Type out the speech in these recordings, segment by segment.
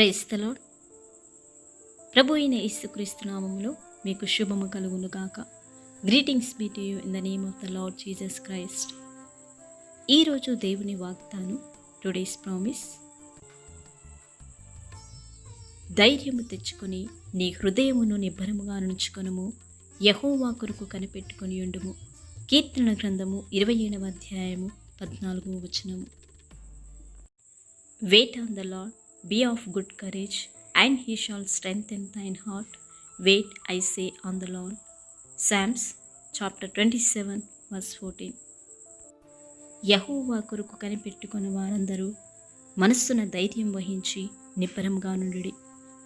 ప్రేస్తలో ప్రభు అయిన యేసుక్రీస్తు నామములో మీకు శుభము కలుగును గాక. Greetings be to you in the name of the Lord Jesus Christ ఈరోజు దేవుని వాగ్దానం టుడేస్ ప్రామిస్ ధైర్యము తెచ్చుకొని నీ హృదయమును నిబ్బరముగా నుంచుకొనము. యహోవా కొరకు కనిపెట్టుకొని ఉండుము. కీర్తన గ్రంథము ఇరవై ఏడవ అధ్యాయము పద్నాలుగు వచనము. Wait on the Lord be of good courage, and he shall strengthen thine heart. Wait, I say, on the Lord. Psalms chapter 27, verse 14. యహోవా కొరకు కనిపెట్టుకున్న వారందరూ మనస్సున ధైర్యం వహించి నిబ్బరంగా నుండి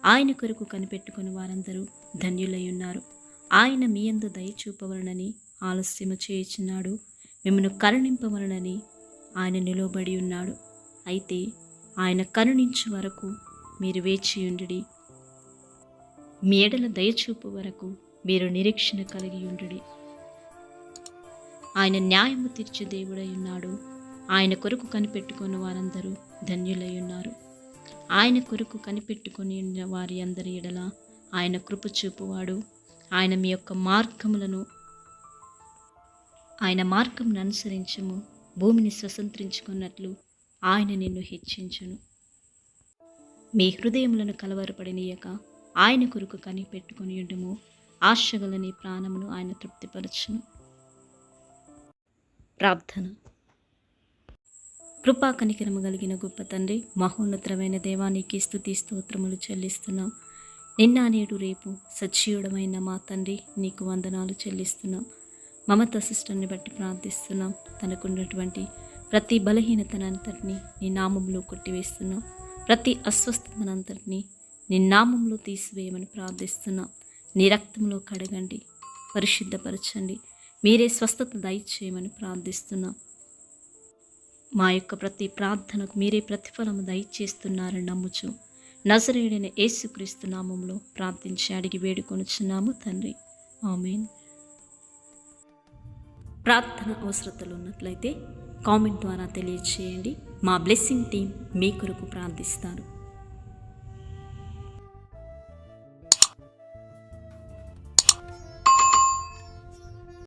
ఆయన కొరకు కనిపెట్టుకున్న వారందరూ ధన్యులై ఉన్నారు ఆయన మీ యందు దయ చూపవలనని ఆలస్యము చేయుచున్నాడు మిమ్మను కరుణింపవలనని ఆయన నిలబడి ఉన్నాడు అయితే ఆయన కరుణించే వరకు మీరు వేచి మీ ఎడల దయచూపు వరకు మీరు నిరీక్షణ కలిగి ఉండుడి. ఆయన న్యాయము తీర్చే దేవుడై ఉన్నాడు. ఆయన కొరకు కనిపెట్టుకున్న వారందరూ ధన్యులై ఉన్నారు. ఆయన కొరకు కనిపెట్టుకుని ఉన్న వారి అందరి ఎడల ఆయన కృప చూపువాడు. ఆయన మీ యొక్క మార్గములను ఆయన మార్గమును అనుసరించము. భూమిని స్వతంత్రించుకున్నట్లు ఆయన నిన్ను హెచ్చించును. మీ హృదయములను కలవరపడినీయక ఆయన కొరకు కనిపెట్టుకుని ఉండము ఆశగల నీ ప్రాణమును ఆయన తృప్తిపరచును. ప్రార్థన. కృపా కనికరము కలిగిన గొప్ప తండ్రి మహోన్నతమైన దేవానికి స్థుతి స్తోత్రములు చెల్లిస్తున్నాం. నిన్న నేడు రేపు సజీవుడమైన మా తండ్రి నీకు వందనాలు చెల్లిస్తున్నాం. మమత సిస్టర్ని బట్టి ప్రార్థిస్తున్నాం. తనకున్నటువంటి ప్రతి బలహీనతనంతటిని నీ నామంలో కొట్టివేస్తున్నాం. ప్రతి అస్వస్థతనంతటిని నీ నామంలో తీసివేయమని ప్రార్థిస్తున్నాం. నీ రక్తంలో కడగండి పరిశుద్ధపరచండి. మీరే స్వస్థత దయచేయమని ప్రార్థిస్తున్నాం. మా యొక్క ప్రతి ప్రార్థనకు మీరే ప్రతిఫలము దయచేస్తున్నారని నమ్ముచు నజరేడైన యేసుక్రీస్తు నామంలో ప్రార్థించి అడిగి వేడుకొనుచున్నాము తండ్రి. ఆమెన్. ప్రార్థన అవసరతలు ఉన్నట్లయితే కామెంట్ ద్వారా తెలియచేయండి. మా బ్లెస్సింగ్ టీం మీ కొరకు ప్రార్థిస్తారు.